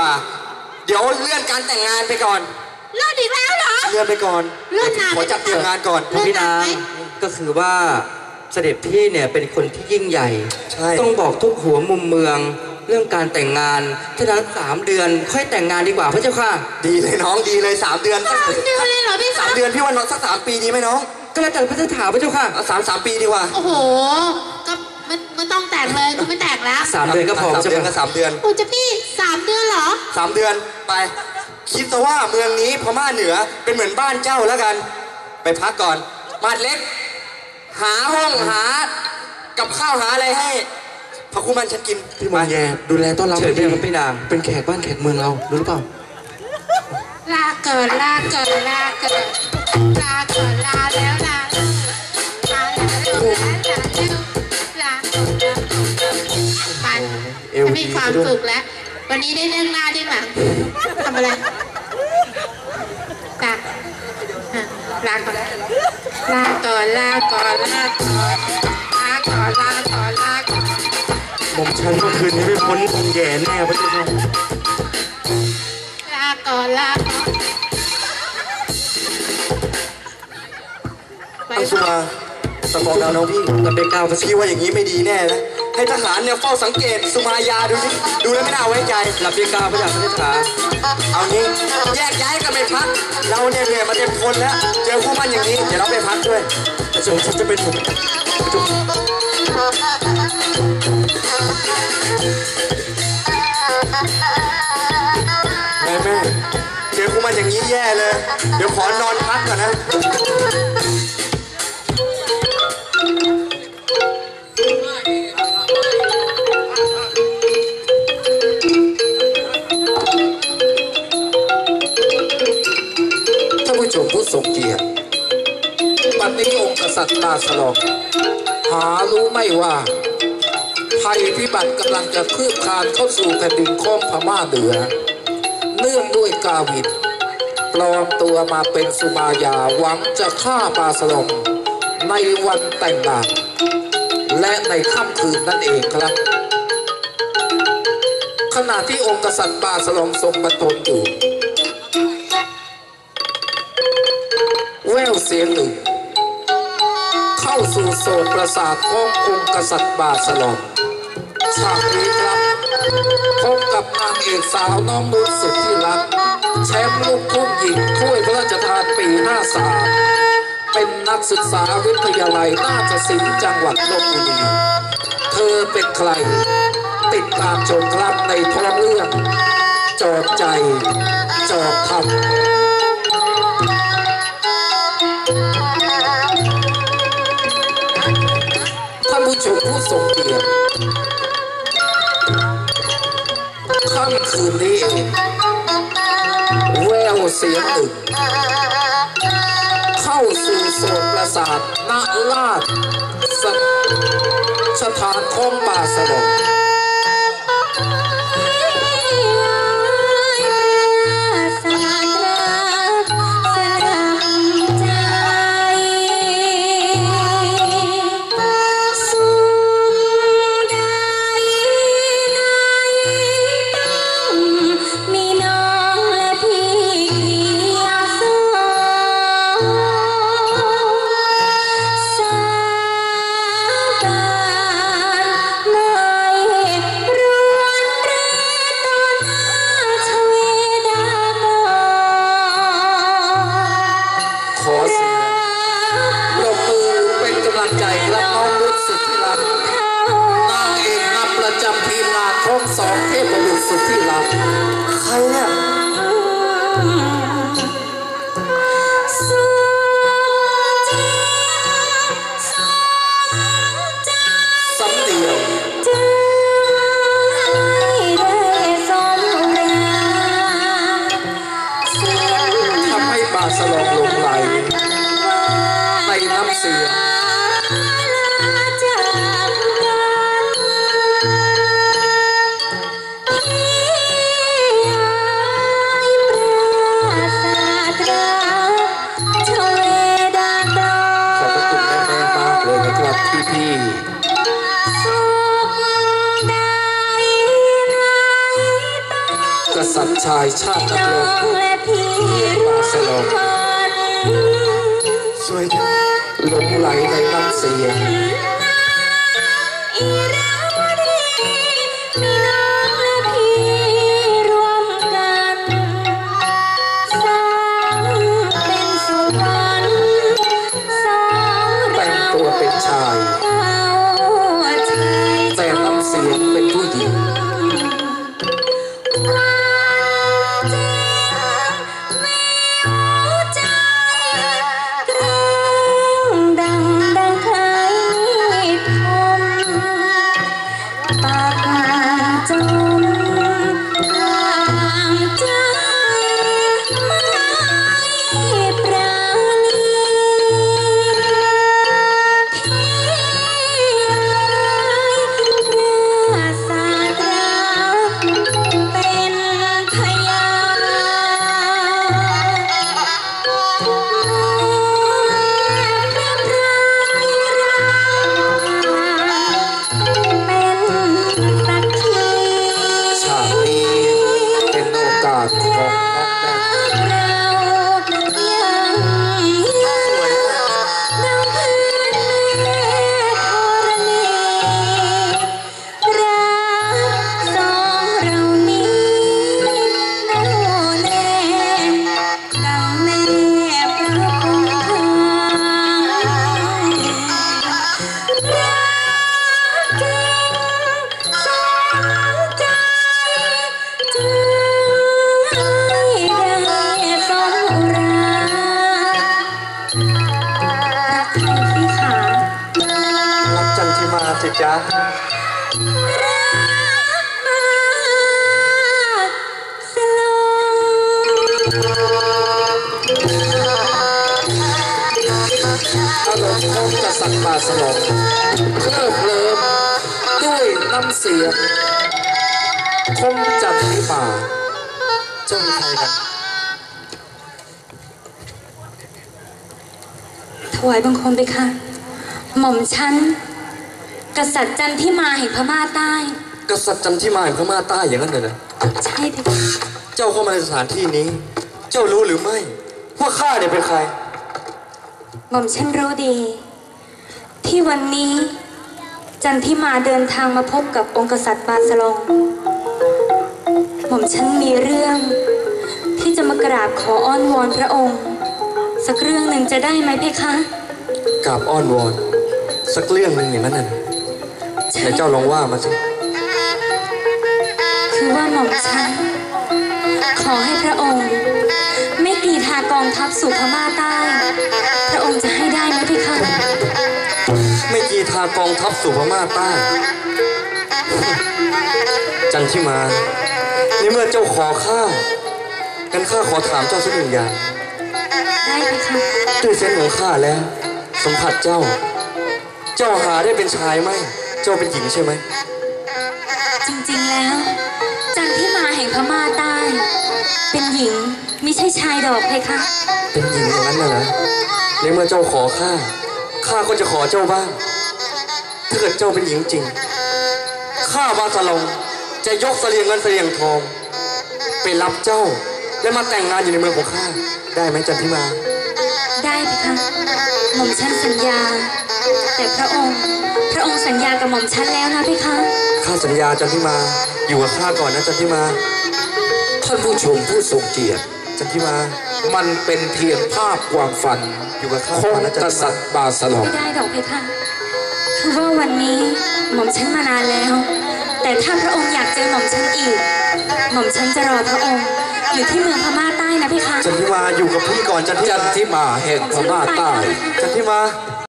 ว่า เดี๋ยวเลื่อนการแต่งงานไปก่อน เลิกอีกแล้วเหรอ เลื่อนไปก่อนเลื่อนนานขอจัดเตรียมงานก่อนเลื่อนพี่นางไหมก็คือว่าเสด็จพี่เนี่ยเป็นคนที่ยิ่งใหญ่ ใช่ ต้องบอกทุกหัวมุมเมือง เรื่องการแต่งงานถ้านั้นสามเดือนค่อยแต่งงานดีกว่าพระเจ้าค่ะ ดีเลยน้องดีเลยสามเดือนสามเดือนเลยเหรอพี่สาคะมเดือนพี่ว่าน้องสักสามปีดีไหมน้องก็แล้วแต่พระเจ้าถามพระเจ้าค่ะ เอาสามสามปีดีกว่า โอ้โหก็ ไม่ไม่ต้องแต่งเลยหนูไม่แต่งแล้วสามเดือนก็พอพสามระเจ้าเดือนก็ค่ะสามเดือนโอ้จะพี่สามเดือนเหรอ สามเดือนไป คิดซะว่าเมืองนี้พม่าเหนือเป็นเหมือนบ้านเจ้าแล้วกัน ไปพักก่อน มาดเล็ก หาห้องหา กับข้าวหาอะไรให้พระคุมันฉันกินพี่มองแยดูแลต้อนรับเชิญพี่ครับพี่นางเป็นแขกบ้านแขกเมืองเรารู้หรือเปล่า ลาเกิดลาเกิดลาเกิดลาเกิดลาแล้วลา มีความสุขแล้ววันนี้ได้เรื่องหน้าเรื่องหลังทำอะไรจ้ะอะลาก่อนลาก่อนลาก่อนลาก่อนลาก่อนลาก่อนลาก่อนผมฉันเมื่อคืนนี้ไม่พ้นมองแย่แน่พระเจ้าค่ะลาก่อนลาก่อนไปอังสุมาสมองดาวน้องพี่เราเป็นก้าวพระชีว่าอย่างนี้ไม่ดีแน่นะ ให้ทหารเนี่ยเฝ้าสังเกตสุมายาดูสิดูแล้วไม่น่าไว้ใจรับเป็นก้าพระเจ้าพระเจ้าเอางี้แยกย้ายกันไปพัก เราเนี่ยเหนื่อยมาเต็มคนแล้ว เจอคู่มันอย่างนี้ เดี๋ยวเราไปพักด้วยแต่ฉันฉันจะเป็นผมจุ๊บแม่แม่เจอคู่มันอย่างนี้แย่เลย เดี๋ยวขอนอนพักก่อนนะ ท่านผู้ชมผู้ทรงเกียรติปัจนี้องค์กษัตริย์ตาสลองหารู้ไม่ว่า ภัยพิบัติกำลังจะคืบคานเข้าสู่แผ่นดินของพม่าเหนือ เนื่องด้วยกาวิดปลอมตัวมาเป็นสุมายาหวังจะฆ่าปาสลองในวันแต่งงานและในค่ำคืนนั่นเองครับ ขณะที่องค์กษัตริย์ปาสลองทรงบรรทมอยู่ เสียงหนึ่ง เข้าสู่โสดประสาทขององค์กษัตริย์บาสลอนฉากนี้ครับพบกับนางเอกสาวน้องมุกสุดที่รัก แชมป์ลูกทุ่งหญิงถ้วยพระราชทานปี 53 เป็นนักศึกษาวิทยาลัยนาฏศิลป์จังหวัดลบบุรีเธอเป็นใคร ติดตามชมครับในท้องเรื่อง จอดใจ จอดทำ ชมผู้ทรงเกียรติค่ำคืนนี้แววเสียงดึก เข้าสู่โสดประสาทณลาดสถานคองบาสนอง สองเทพบุตรสุดที่รักใครเนี่ย ษัตริย์ชายชาตินักน้รอบงและพี่ร่วมกันสวยจังหลงไหลในน้ำเสียง อารมณ์ของกษัตริย์บาสลองเคลิบเคลิ้มด้วยน้ำเสียงคมจันทิมาเจ้าเป็นใครกันถวายบังคมไปค่ะ หม่อมฉันกษัตริย์จันที่มาแห่งพม่าใต้ กษัตริย์จันทิมาแห่งพม่าใต้อย่างนั้นเลยนะ ใช่เพคะ เจ้าเข้ามาในสถานที่นี้ เจ้ารู้หรือไม่ ว่าข้าเนี่ยเป็นใคร หม่อมฉันรู้ดี ที่วันนี้จันที่มาเดินทางมาพบกับองค์กษัตริย์บาสลอง หม่อมฉันมีเรื่อง ที่จะมากราบขออ้อนวอนพระองค์ สักเรื่องหนึ่งจะได้ไหมเพคะ กราบอ้อนวอน สักเรื่องหนึ่งอย่างนั้นน่ะไหนเจ้าลองว่ามาสิ คือว่าหม่อมฉัน ขอให้พระองค์ ไม่กรีธากองทัพสู่พม่าใต้ พระองค์จะให้ได้ไหมเพคะไม่กีทากองทัพสู่พม่าใต้ จันทิมา ในเมื่อเจ้าขอข้ากันข้าขอถามเจ้าสักหนึ่งอย่างได้เพคะด้วยเส้นของข้าแล้ว สัมผัสเจ้า เจ้าหาได้เป็นชายไหม เจ้าเป็นหญิงใช่ไหม จริงๆแล้ว จันที่มาแห่งพม่าใต้เป็น หญิงไม่ใช่ชายดอกเพคะเป็นหญิงอย่างนั้นน่ะเหรอในเมื่อเจ้าขอข้า ข้าก็จะขอเจ้าบ้าง ถ้าเกิดเจ้าเป็นหญิงจริง ข้าบาสลองจะยกเสลียงเงินเสลียงทอง ไปรับเจ้า และมาแต่งงานอยู่ในเมืองของข้า ได้ไหมจันทิมา ได้เพคะหม่อมฉันสัญญา แต่พระองค์ พระองค์สัญญากับหม่อมฉันแล้วนะเพคะ ข้าสัญญาจันทิมา อยู่กับข้าก่อนนะจันทิมา ท่านผู้ชมผู้ทรงเกียรติจันทิมามันเป็นเพียงภาพความฝันอยู่กับข้าขก่อองนนะจันกทิษัมาตริย์บาสลองไม่ได้ดอกเพคะคือว่าวันนี้หม่อมฉันมานานแล้ว แต่ถ้าพระองค์อยากเจอหม่อมฉันอีก หม่อมฉันจะรอพระองค์ อยู่ที่เมืองพม่าใต้นะเพคะจันทิมาอยู่กับพี่ก่อนจันทิจันมาทิมาแห่งพม่าใต้จันทิมาไ